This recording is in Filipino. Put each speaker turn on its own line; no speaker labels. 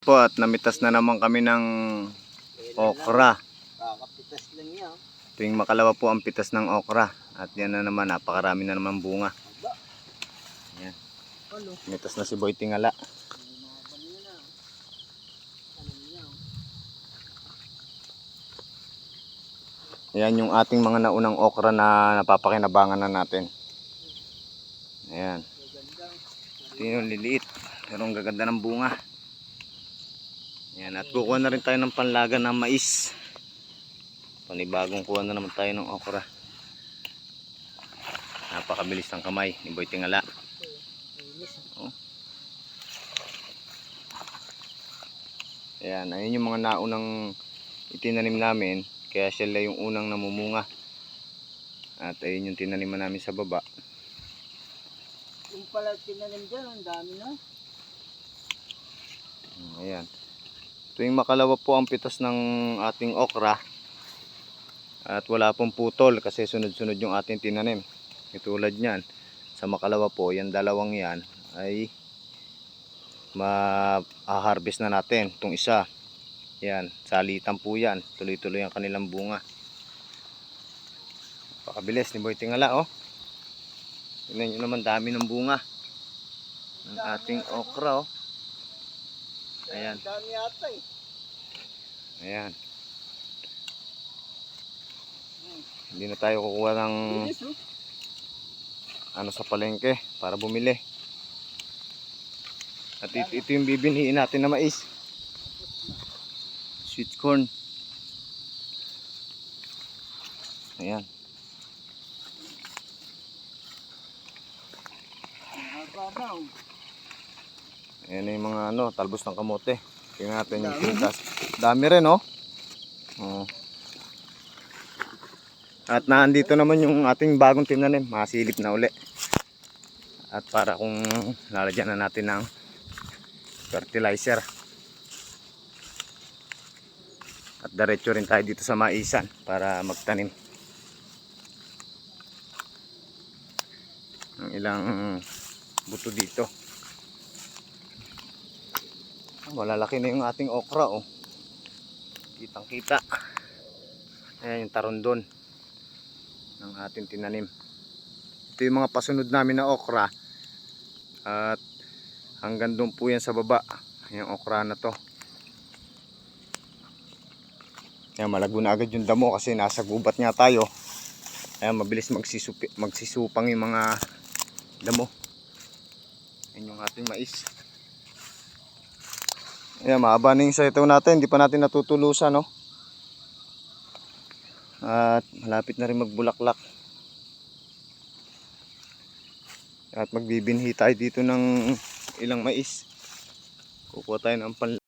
po at namitas na naman kami ng okra.
Kakapitas lang yan.
Tuwing makalawa po ang pitas ng okra. At yan na naman, napakarami na naman bunga. Yan. Mitas na si Boy Tingala. Ayan yung ating mga naunang okra na napapakinabangan na natin. Ayan. Ito yung liliit. Pero ang gaganda ng bunga. Ayan. At kukuha na rin tayo ng panlaga ng mais. Panibagong kuha na naman tayo ng okra. Napakabilis ng kamay ni Boy Tingala.
Inis.
Ayan, ayun yung mga naunang itinanim namin. Kaya sila yung unang namumunga. At ayun yung tinaniman namin sa baba.
Yung pala tinanim dyan, ang dami na.
Ayan. Tuwing makalawa po ang pitas ng ating okra. At wala pong putol kasi sunod-sunod yung ating tinanim. Itulad niyan. Sa makalawa po, yan dalawang yan ay ma-harvest na natin. Itong isa. Yan, salitan po yan. Tuloy-tuloy ang kanilang bunga. Pakabilis ni Boy Tingala, oh. Tingnan nyo naman, dami ng bunga. Ng ating okra, oh. Ayan.
Dami yata eh.
Ayan. Hindi na tayo kukuha ng
oh.
ano sa palengke para bumili. At ito, ito yung bibinhiin natin na mais. Sweet corn. Ayan.
Mababaw.
Ayan yung mga ano, talbos ng kamote. Tingnan natin yung pintas. Dami rin, oh. Oo. At nandito naman yung ating bagong tinanim. Masilip na uli. At para kung lalagyan na natin ng fertilizer. At diretso rin tayo dito sa maisan para magtanim. Ng ilang buto dito. Malalaki na yung ating okra oh. Kitang kita. Ayan yung tarondon ng ating tinanim. Ito yung mga pasunod namin na okra. At hanggang doon po yan sa baba. Yung okra na to. Ayan, malago na agad yung damo kasi nasa gubat nga tayo. Ayan, mabilis magsisupi, magsisupang yung mga damo. Ayan yung ating mais. Ayan, mahaba na yung saitaw natin. Hindi pa natin natutulusan, no? At malapit na rin magbulaklak. At magbibinhi tayo dito ng ilang mais. Kukuha tayo ng pan